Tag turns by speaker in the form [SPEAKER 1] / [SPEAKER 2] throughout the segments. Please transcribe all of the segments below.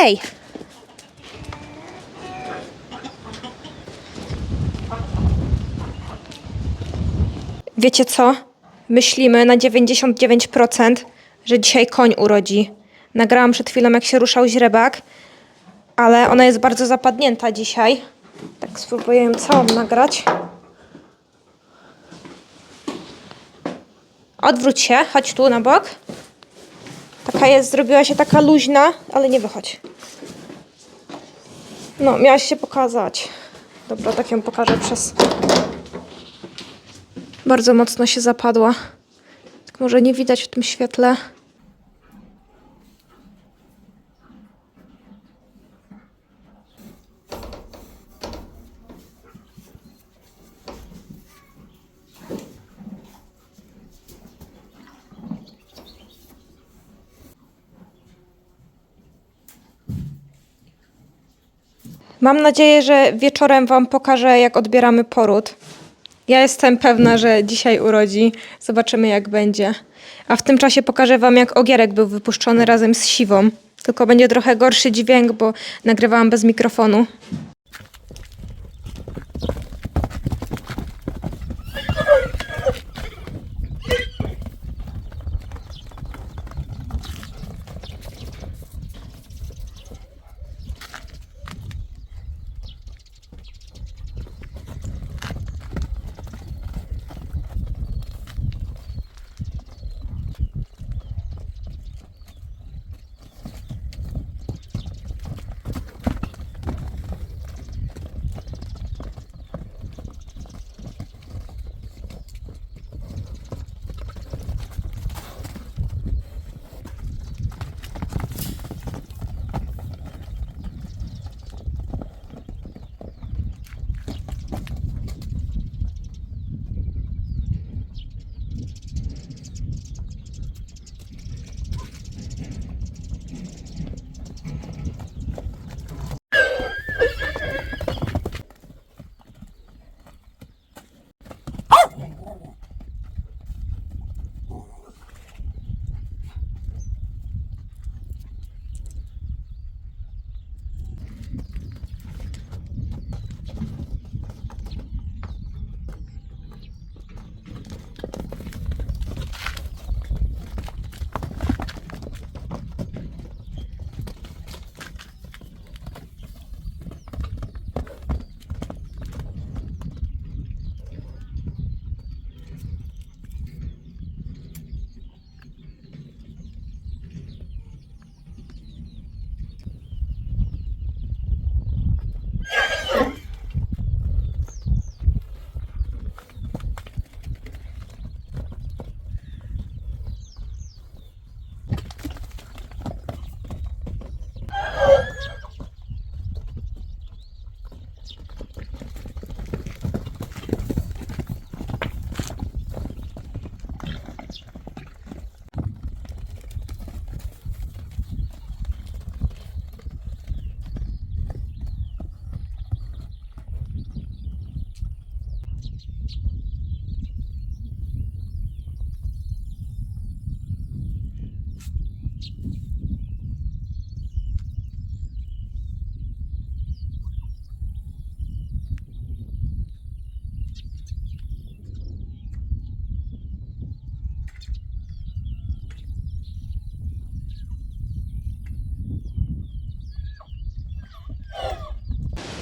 [SPEAKER 1] Hej! Wiecie co? Myślimy na 99%, że dzisiaj koń urodzi. Nagrałam przed chwilą, jak się ruszał źrebak, ale ona jest bardzo zapadnięta dzisiaj. Tak spróbuję ją całą nagrać. Odwróć się, chodź tu na bok. Taka jest, zrobiła się taka luźna, ale nie wychodź. No, miałaś się pokazać. Dobra, tak ją pokażę przez... Bardzo mocno się zapadła. Tak może nie widać w tym świetle. Mam nadzieję, że wieczorem Wam pokażę, jak odbieramy poród. Ja jestem pewna, że dzisiaj urodzi. Zobaczymy, jak będzie. A w tym czasie pokażę Wam, jak ogierek był wypuszczony razem z siwą. Tylko będzie trochę gorszy dźwięk, bo nagrywałam bez mikrofonu.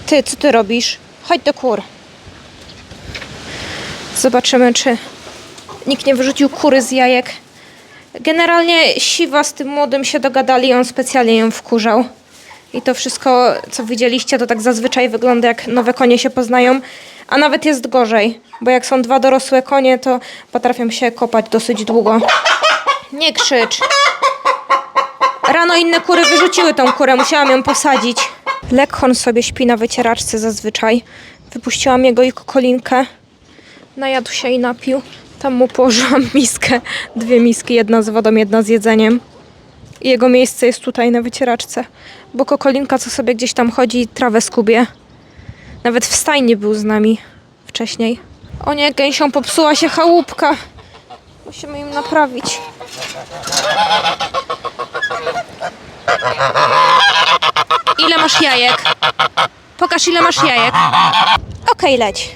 [SPEAKER 1] Ty, co ty robisz? Chodź do kur. Zobaczymy, czy nikt nie wyrzucił kury z jajek. Generalnie Siwa z tym młodym się dogadali, on specjalnie ją wkurzał. I to wszystko, co widzieliście, to tak zazwyczaj wygląda, jak nowe konie się poznają. A nawet jest gorzej, bo jak są dwa dorosłe konie, to potrafią się kopać dosyć długo. Nie krzycz. Rano inne kury wyrzuciły tą kurę, musiałam ją posadzić. Lekhorn sobie śpi na wycieraczce zazwyczaj. Wypuściłam jego i kokolinkę. Najadł się i napił. Tam mu położyłam miskę. Dwie miski, jedna z wodą, jedna z jedzeniem. I jego miejsce jest tutaj na wycieraczce. Bo kokolinka, co sobie gdzieś tam chodzi, trawę skubie. Nawet w stajni był z nami wcześniej. O nie, gęsią popsuła się chałupka. Musimy im naprawić. Masz jajek. Pokaż, ile masz jajek. Okej, leć.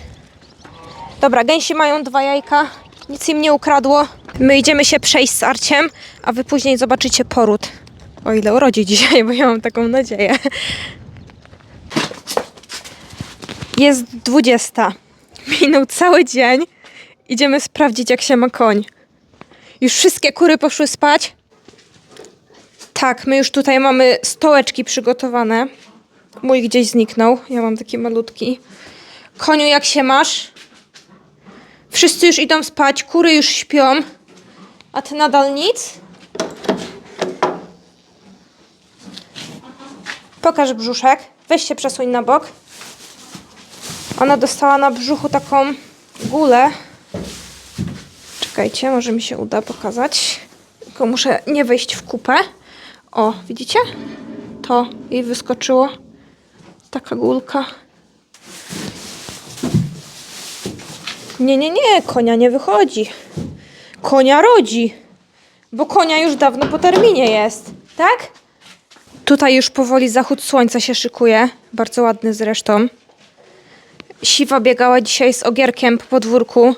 [SPEAKER 1] Dobra, gęsi mają dwa jajka. Nic im nie ukradło. My idziemy się przejść z Arciem, a wy później zobaczycie poród. O ile urodzi dzisiaj, bo ja mam taką nadzieję. Jest 20. Minął cały dzień. Idziemy sprawdzić, jak się ma koń. Już wszystkie kury poszły spać. Tak, my już tutaj mamy stołeczki przygotowane. Mój gdzieś zniknął. Ja mam taki malutki. Koniu, jak się masz? Wszyscy już idą spać, kury już śpią. A ty nadal nic? Pokaż brzuszek. Weź się przesuń na bok. Ona dostała na brzuchu taką gulę. Czekajcie, może mi się uda pokazać. Tylko muszę nie wejść w kupę. O, widzicie? To jej wyskoczyło. Taka gulka. Nie, nie, nie, konia nie wychodzi. Konia rodzi. Bo konia już dawno po terminie jest, tak? Tutaj już powoli zachód słońca się szykuje. Bardzo ładny zresztą. Siwa biegała dzisiaj z ogierkiem po podwórku.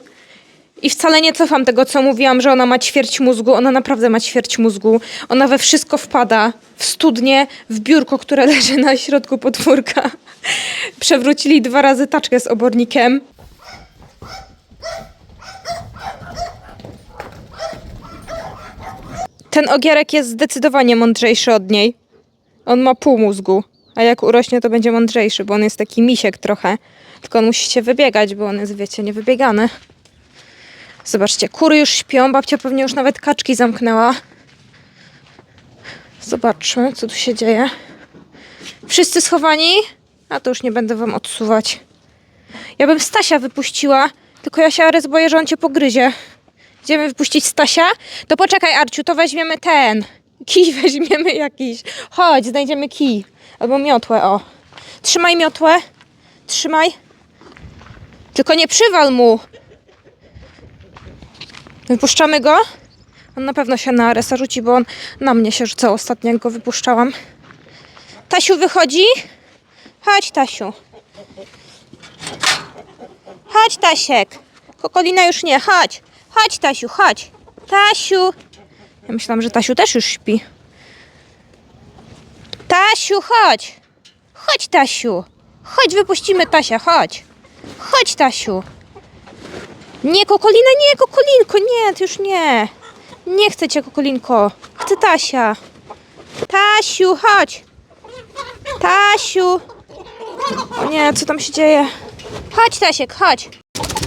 [SPEAKER 1] I wcale nie cofam tego, co mówiłam, że ona ma ćwierć mózgu. Ona naprawdę ma ćwierć mózgu. Ona we wszystko wpada. W studnie, w biurko, które leży na środku podwórka. Przewrócili dwa razy taczkę z obornikiem. Ten ogierek jest zdecydowanie mądrzejszy od niej. On ma pół mózgu, a jak urośnie, to będzie mądrzejszy, bo on jest taki misiek trochę. Tylko on musi się wybiegać, bo on jest, wiecie, niewybiegany. Zobaczcie, kury już śpią, babcia pewnie już nawet kaczki zamknęła. Zobaczmy, co tu się dzieje. Wszyscy schowani? A to już nie będę wam odsuwać. Ja bym Stasia wypuściła, tylko ja się Ares boję, że on cię pogryzie. Idziemy wypuścić Stasia? To poczekaj, Arciu, to weźmiemy ten. Kij weźmiemy jakiś. Chodź, znajdziemy kij. Albo miotłę, o. Trzymaj miotłę. Trzymaj. Tylko nie przywal mu. Wypuszczamy go? On na pewno się na Aresa rzuci, bo on na mnie się rzucał ostatnio, jak go wypuszczałam. Tasiu wychodzi? Chodź, Tasiu. Chodź, Tasiek. Kokolina już nie, chodź. Chodź, Tasiu, chodź. Tasiu. Ja myślałam, że Tasiu też już śpi. Tasiu, chodź. Chodź, Tasiu. Chodź, wypuścimy Tasia, chodź. Chodź, Tasiu. Nie, Kokolina, nie, Kokolinko, nie, ty już nie. Nie chcę cię, Kokolinko. Chcę Tasia. Tasiu, chodź. Tasiu. O nie, co tam się dzieje? Chodź, Tasiek, chodź.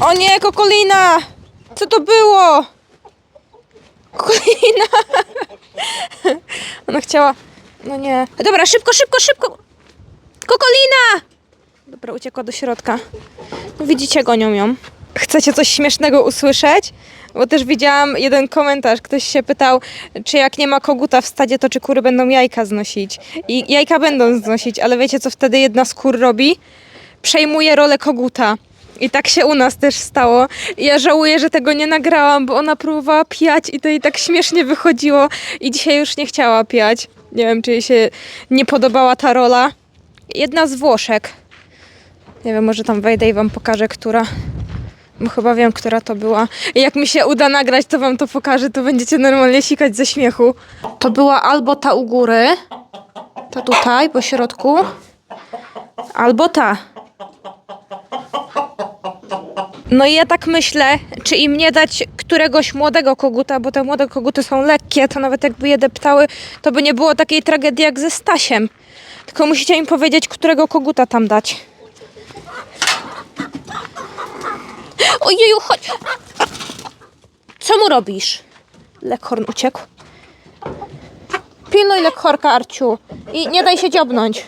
[SPEAKER 1] O nie, Kokolina! Co to było? Kokolina! Ona chciała... No nie. Dobra, szybko, szybko, szybko! Kokolina! Dobra, uciekła do środka. No widzicie, gonią ją. Chcecie coś śmiesznego usłyszeć? Bo też widziałam jeden komentarz. Ktoś się pytał, czy jak nie ma koguta w stadzie, to czy kury będą jajka znosić. I jajka będą znosić, ale wiecie, co wtedy jedna z kur robi? Przejmuje rolę koguta. I tak się u nas też stało. I ja żałuję, że tego nie nagrałam, bo ona próbowała pijać i to jej tak śmiesznie wychodziło. I dzisiaj już nie chciała pijać. Nie wiem, czy jej się nie podobała ta rola. Jedna z Włoszek. Nie wiem, może tam wejdę i wam pokażę, która. Chyba wiem, która to była. Jak mi się uda nagrać, to wam to pokażę, to będziecie normalnie sikać ze śmiechu. To była albo ta u góry, ta tutaj po środku, albo ta. No i ja tak myślę, czy im nie dać któregoś młodego koguta, bo te młode koguty są lekkie, to nawet jakby je deptały, to by nie było takiej tragedii jak ze Stasiem. Tylko musicie im powiedzieć, którego koguta tam dać. Ojeju, chodź! Co mu robisz? Lekhorn uciekł. Pilnuj Lekhorka, Arciu. I nie daj się dziobnąć.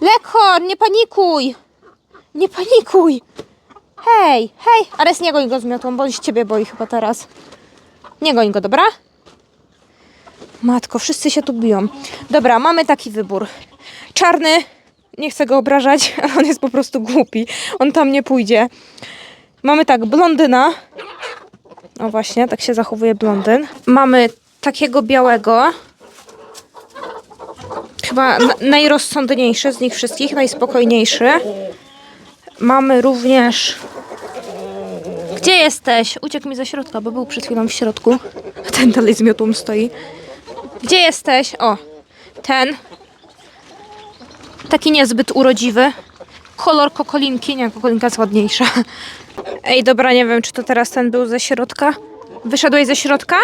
[SPEAKER 1] Lekhorn, nie panikuj! Nie panikuj! Hej, hej! Ares, nie goń go z miotłą, bo on się ciebie boi chyba teraz. Nie goń go, dobra? Matko, wszyscy się tu biją. Dobra, mamy taki wybór. Czarny, nie chcę go obrażać, ale on jest po prostu głupi. On tam nie pójdzie. Mamy tak, blondyna. O właśnie, tak się zachowuje blondyn. Mamy takiego białego. Chyba na- najrozsądniejszy z nich wszystkich, najspokojniejszy. Mamy również... Gdzie jesteś? Uciekł mi ze środka, bo był przed chwilą w środku. Ten dalej z miotłą stoi. Gdzie jesteś? O, ten. Taki niezbyt urodziwy. Kolor kokolinki. Nie, kokolinka jest ładniejsza. Ej, dobra, nie wiem, czy to teraz ten był ze środka. Wyszedłeś ze środka?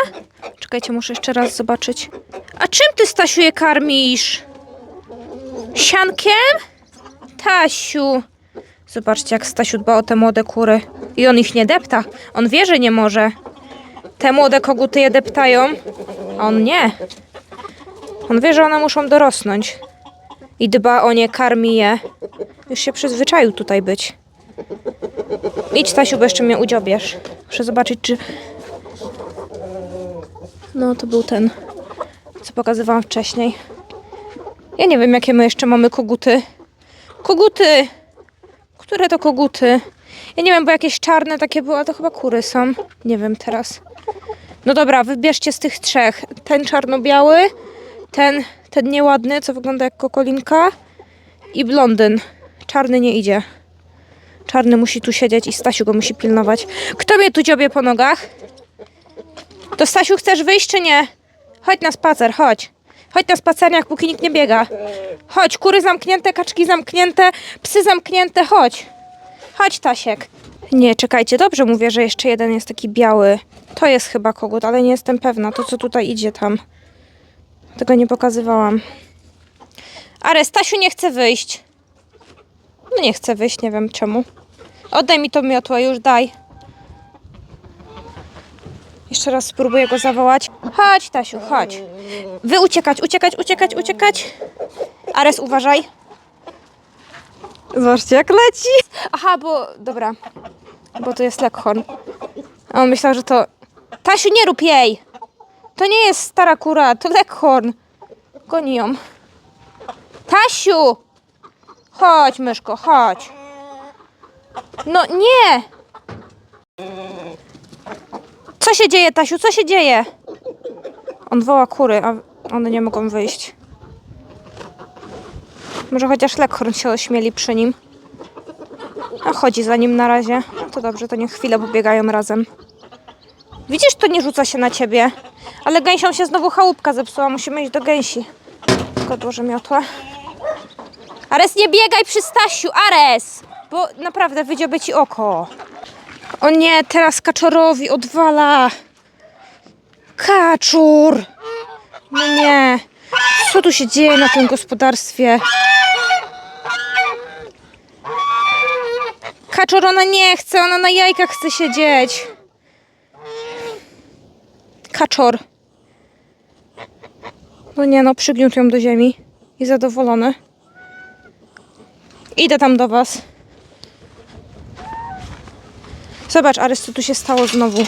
[SPEAKER 1] Czekajcie, muszę jeszcze raz zobaczyć. A czym ty, Stasiu, je karmisz? Siankiem? Tasiu. Zobaczcie, jak Stasiu dba o te młode kury. I on ich nie depta. On wie, że nie może. Te młode koguty je deptają, a on nie. On wie, że one muszą dorosnąć. I dba o nie, karmi je. Już się przyzwyczaił tutaj być. Idź, Stasiu, bo jeszcze mnie udziobiesz. Muszę zobaczyć, czy... No, to był ten, co pokazywałam wcześniej. Ja nie wiem, jakie my jeszcze mamy koguty. Koguty! Które to koguty? Ja nie wiem, bo jakieś czarne takie były, a to chyba kury są. Nie wiem teraz. No dobra, wybierzcie z tych trzech. Ten czarno-biały, ten, ten nieładny, co wygląda jak kokolinka i blondyn. Czarny nie idzie. Czarny musi tu siedzieć i Stasiu go musi pilnować. Kto mnie tu dziobie po nogach? To Stasiu, chcesz wyjść czy nie? Chodź na spacer, chodź. Chodź na spacerniak, póki nikt nie biega. Chodź, kury zamknięte, kaczki zamknięte, psy zamknięte, chodź. Chodź, Tasiek. Nie, czekajcie, dobrze mówię, że jeszcze jeden jest taki biały. To jest chyba kogut, ale nie jestem pewna. To, co tutaj idzie tam. Tego nie pokazywałam. Ale Stasiu nie chce wyjść. No nie chce wyjść, nie wiem czemu. Oddaj mi to miotło, już daj. Jeszcze raz spróbuję go zawołać. Chodź, Tasiu, chodź. Wy uciekać, uciekać, uciekać, uciekać. Ares, uważaj. Zobaczcie, jak leci. Aha, bo... Dobra. Bo to jest Leghorn. A on myślał, że to... Tasiu, nie rób jej! To nie jest stara kura, to Leghorn. Goni ją. Tasiu! Chodź, myszko, chodź. No nie! Co się dzieje, Tasiu? Co się dzieje? On woła kury, a one nie mogą wyjść. Może chociaż Leghorn się ośmieli przy nim. A chodzi za nim na razie. To dobrze, to niech chwilę pobiegają razem. Widzisz, to nie rzuca się na ciebie. Ale gęsią się znowu chałupka zepsuła. Musimy iść do gęsi. Tylko odłożę miotłę. Ares, nie biegaj przy Stasiu! Ares! Bo naprawdę wydzioby ci oko. O nie, teraz kaczorowi odwala. Kaczur! No nie. Co tu się dzieje na tym gospodarstwie? Kaczor, ona nie chce, ona na jajkach chce siedzieć. Kaczor. No nie no, przygniótł ją do ziemi. I zadowolony. Idę tam do was. Zobacz, Arys, co tu się stało znowu.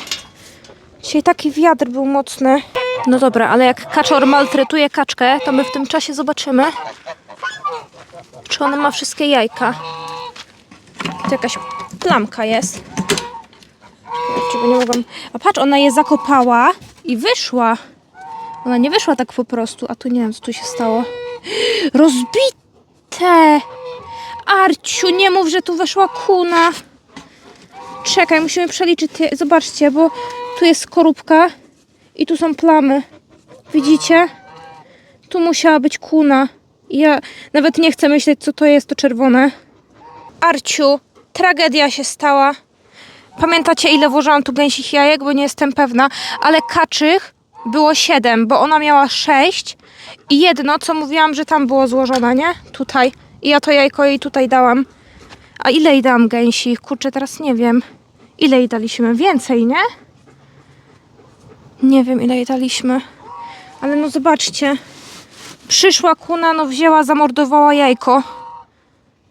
[SPEAKER 1] Dzisiaj taki wiatr był mocny. No dobra, ale jak kaczor maltretuje kaczkę, to my w tym czasie zobaczymy, czy ona ma wszystkie jajka. Tu jakaś plamka jest. Czego nie mogłam... A patrz, ona je zakopała i wyszła. Ona nie wyszła tak po prostu, a tu nie wiem, co tu się stało. Rozbite! Arciu, nie mów, że tu weszła kuna. Czekaj, musimy przeliczyć. Zobaczcie, bo tu jest skorupka i tu są plamy. Widzicie? Tu musiała być kuna. Ja nawet nie chcę myśleć, co to jest to czerwone. Arciu, tragedia się stała. Pamiętacie, ile włożyłam tu gęsich jajek, bo nie jestem pewna, ale kaczych było 7, bo ona miała 6 i jedno, co mówiłam, że tam było złożone, nie? Tutaj. I ja to jajko jej tutaj dałam. A ile jej dałam gęsi? Kurczę, teraz nie wiem. Ile jej daliśmy? Więcej, nie? Nie wiem, ile jej daliśmy. Ale no zobaczcie. Przyszła kuna, no wzięła, zamordowała jajko.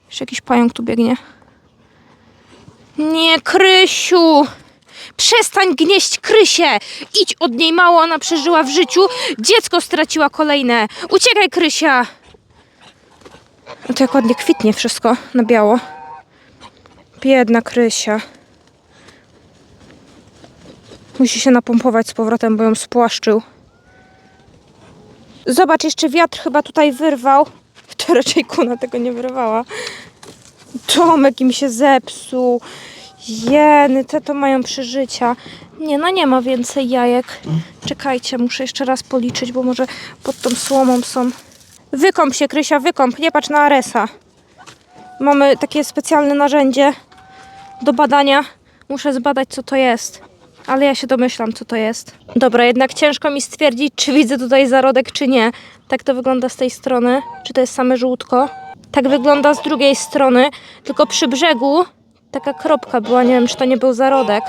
[SPEAKER 1] Jeszcze jakiś pająk tu biegnie. Nie, Krysiu! Przestań gnieść Krysię! Idź od niej mało, ona przeżyła w życiu. Dziecko straciła kolejne. Uciekaj, Krysia! No to jak ładnie kwitnie wszystko na biało. Biedna Krysia. Musi się napompować z powrotem, bo ją spłaszczył. Zobacz, jeszcze wiatr chyba tutaj wyrwał. To raczej kuna tego nie wyrwała. Domek im się zepsuł. Jeny, te to mają przeżycia. Nie, no nie ma więcej jajek. Czekajcie, muszę jeszcze raz policzyć, bo może pod tą słomą są. Wykąp się, Krysia, wykąp. Nie patrz na Aresa. Mamy takie specjalne narzędzie do badania. Muszę zbadać, co to jest. Ale ja się domyślam, co to jest. Dobra, jednak ciężko mi stwierdzić, czy widzę tutaj zarodek, czy nie. Tak to wygląda z tej strony. Czy to jest same żółtko? Tak wygląda z drugiej strony, tylko przy brzegu taka kropka była. Nie wiem, czy to nie był zarodek.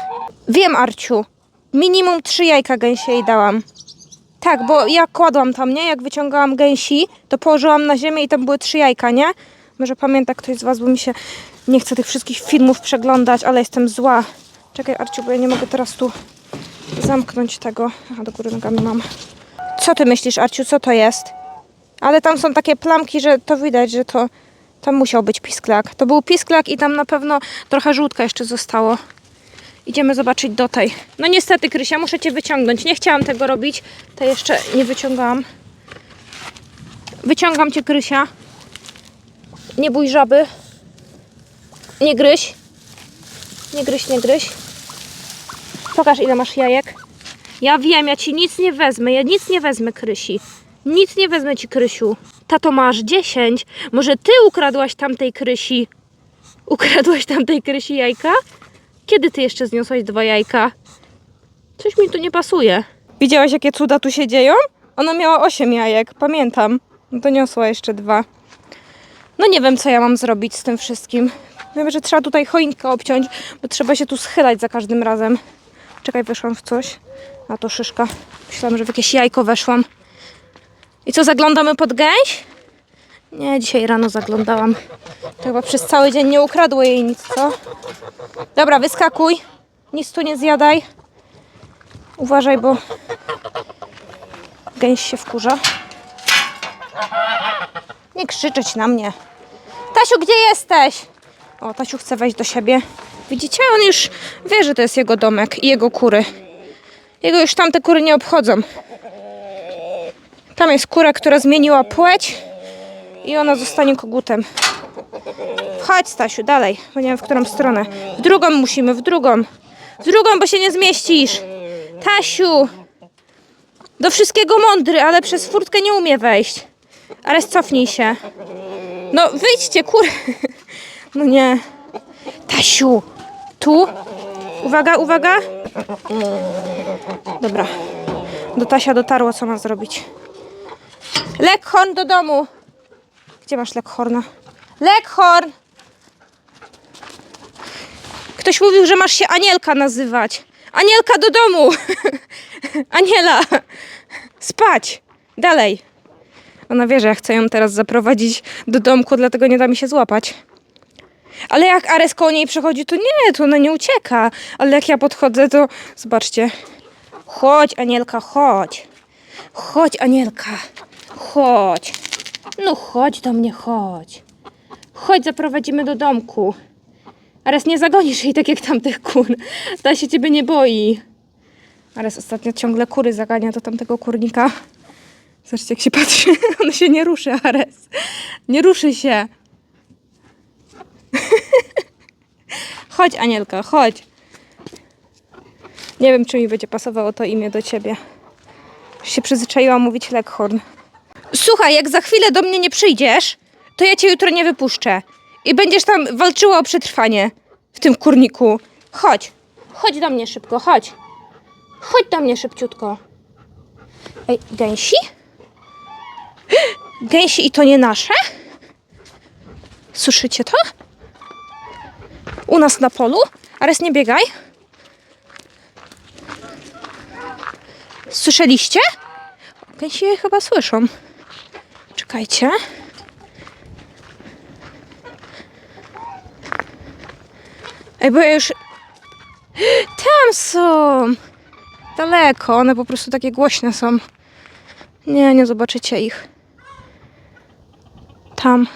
[SPEAKER 1] Wiem, Arciu. Minimum trzy jajka gęsie jej dałam. Tak, bo ja kładłam tam, nie? Jak wyciągałam gęsi, to położyłam na ziemię i tam były trzy jajka, nie? Może pamięta ktoś z Was, bo mi się nie chce tych wszystkich filmów przeglądać, ale jestem zła. Czekaj, Arciu, bo ja nie mogę teraz tu zamknąć tego. Aha, do góry nogami mam. Co ty myślisz, Arciu, co to jest? Ale tam są takie plamki, że to widać, że to tam musiał być pisklak. To był pisklak i tam na pewno trochę żółtka jeszcze zostało. Idziemy zobaczyć do tej. No niestety, Krysia, muszę cię wyciągnąć. Nie chciałam tego robić, to jeszcze nie wyciągałam. Wyciągam cię, Krysia. Nie bój żaby. Nie gryź. Nie gryź, nie gryź. Pokaż, ile masz jajek. Ja wiem, ja ci nic nie wezmę. Ja nic nie wezmę, Krysi. Nic nie wezmę ci, Krysiu. Tato, masz 10. Może ty ukradłaś tamtej Krysi? Ukradłaś tamtej Krysi jajka? Kiedy ty jeszcze zniosłaś dwa jajka? Coś mi tu nie pasuje. Widziałaś, jakie cuda tu się dzieją? Ona miała 8 jajek, pamiętam. No to niosła jeszcze dwa. No nie wiem, co ja mam zrobić z tym wszystkim. Wiem, że trzeba tutaj choinkę obciąć, bo trzeba się tu schylać za każdym razem. Czekaj, weszłam w coś. A to szyszka. Myślałam, że w jakieś jajko weszłam. I co, zaglądamy pod gęś? Nie, dzisiaj rano zaglądałam. Chyba przez cały dzień nie ukradło jej nic, co? Dobra, wyskakuj. Nic tu nie zjadaj. Uważaj, bo gęś się wkurza. Nie krzyczeć na mnie. Tasiu, gdzie jesteś? O, Tasiu chce wejść do siebie. Widzicie? On już wie, że to jest jego domek i jego kury. Jego już tamte kury nie obchodzą. Tam jest kura, która zmieniła płeć i ona zostanie kogutem. Chodź, Stasiu, dalej, bo nie wiem w którą stronę. W drugą musimy, w drugą. W drugą, bo się nie zmieścisz. Tasiu! Do wszystkiego mądry, ale przez furtkę nie umie wejść. Ale cofnij się. No, wyjdźcie, kur... No nie. Tasiu! Tu? Uwaga, uwaga. Dobra. Do Tasia dotarło, co ma zrobić. Lekhorn do domu. Gdzie masz Lekhorna? Lekhorn! Ktoś mówił, że masz się Anielka nazywać. Anielka do domu! Aniela! Spać! Dalej! Ona wie, że ja chcę ją teraz zaprowadzić do domku, dlatego nie da mi się złapać. Ale jak Ares koło niej przechodzi, to nie, to ona nie ucieka. Ale jak ja podchodzę, to zobaczcie. Chodź, Anielka, chodź. Chodź, Anielka. Chodź. No chodź do mnie, chodź. Chodź, zaprowadzimy do domku. Ares, nie zagonisz jej tak jak tamtych kur. Ta się ciebie nie boi. Ares ostatnio ciągle kury zagania do tamtego kurnika. Zobaczcie, jak się patrzy. On się nie ruszy, Ares. Nie ruszy się. chodź, Anielka, chodź. Nie wiem, czy mi będzie pasowało to imię do ciebie. Już się przyzwyczaiłam mówić Leghorn. Słuchaj, jak za chwilę do mnie nie przyjdziesz, to ja cię jutro nie wypuszczę. I będziesz tam walczyła o przetrwanie w tym kurniku. Chodź. Chodź do mnie szybko, chodź. Chodź do mnie szybciutko. Ej, gęsi? Gęsi i to nie nasze? Słyszycie to? U nas na polu? Ares, nie biegaj. Słyszeliście? Gęsi je chyba słyszą. Czekajcie. Ej, bo ja już... Tam są! Daleko, one po prostu takie głośne są. Nie, nie zobaczycie ich. Tam,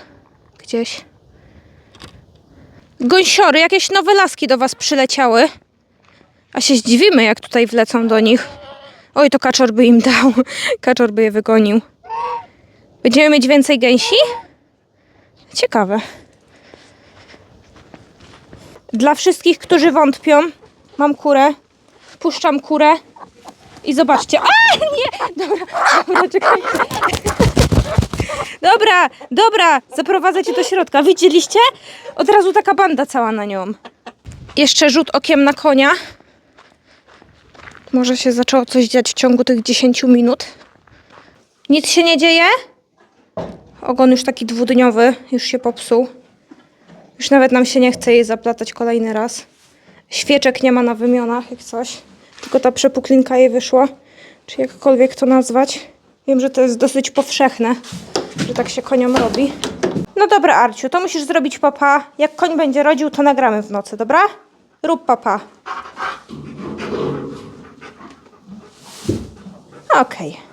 [SPEAKER 1] gdzieś. Gąsiory, jakieś nowe laski do was przyleciały. A się zdziwimy, jak tutaj wlecą do nich. Oj, to kaczor by im dał. Kaczor by je wygonił. Będziemy mieć więcej gęsi? Ciekawe. Dla wszystkich, którzy wątpią, mam kurę. Puszczam kurę i zobaczcie. A nie! Dobra, dobra, czekajcie. Dobra, dobra, zaprowadzę cię do środka. Widzieliście? Od razu taka banda cała na nią. Jeszcze rzut okiem na konia. Może się zaczęło coś dziać w ciągu tych 10 minut. Nic się nie dzieje? Ogon już taki dwudniowy, już się popsuł. Już nawet nam się nie chce jej zaplatać kolejny raz. Świeczek nie ma na wymionach, jak coś. Tylko ta przepuklinka jej wyszła. Czy jakkolwiek to nazwać. Wiem, że to jest dosyć powszechne, że tak się koniom robi. No dobra, Arciu, to musisz zrobić papa. Jak koń będzie rodził, to nagramy w nocy, dobra? Rób papa. Okej.